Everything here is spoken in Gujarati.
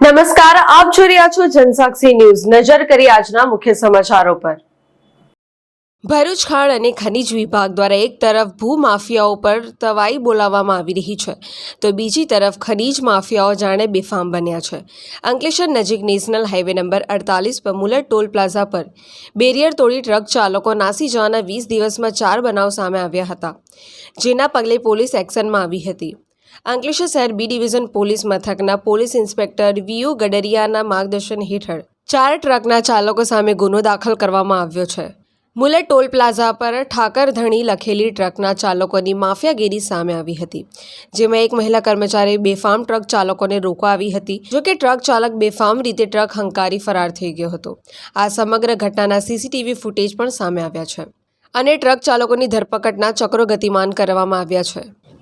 નમસ્કાર, આપ જોઈ રહ્યા છો જનસાક્ષી ન્યૂઝ. નજર કરી આજના મુખ્ય સમાચારો પર. ભરૂચ ખાણ અને ખનિજ વિભાગ દ્વારા એક તરફ ભૂમાફિયાઓ પર તવાઈ બોલાવવામાં આવી રહી છે, તો બીજી તરફ ખનીજ માફિયાઓ જાણે બેફામ બન્યા છે. અંકલેશ્વર નજીક નેશનલ હાઈવે નંબર અડતાલીસ પર મુલર ટોલ પ્લાઝા પર બેરિયર તોડી ટ્રક ચાલકો નાસી જવાના વીસ દિવસમાં ચાર બનાવ સામે આવ્યા હતા, જેના પગલે પોલીસ એક્શનમાં આવી હતી. અંકલેશ્વર શહેર બી ડિવિઝન પોલીસ મથકના પોલીસ ઇન્સ્પેક્ટર વીયુ ગડરિયાના માર્ગદર્શન હેઠળ ચાર ટ્રકના ચાલકો સામે ગુનો દાખલ કરવામાં આવ્યો છે. મુલે ટોલ પ્લાઝા પર ઠાકર ધણી લખેલી ટ્રકના ચાલકોની માફિયાગીરી સામે આવી હતી, જેમાં એક મહિલા કર્મચારી બેફામ ટ્રક ચાલકોને રોકવા આવી હતી જોકે ટ્રક ચાલક બેફામ રીતે ટ્રક હંકારી ફરાર થઈ ગયો હતો. આ સમગ્ર ઘટનાના સીસીટીવી ફૂટેજ પણ સામે આવ્યા છે અને ટ્રક ચાલકોની ધરપકડના ચક્રો ગતિમાન કરવામાં આવ્યા છે.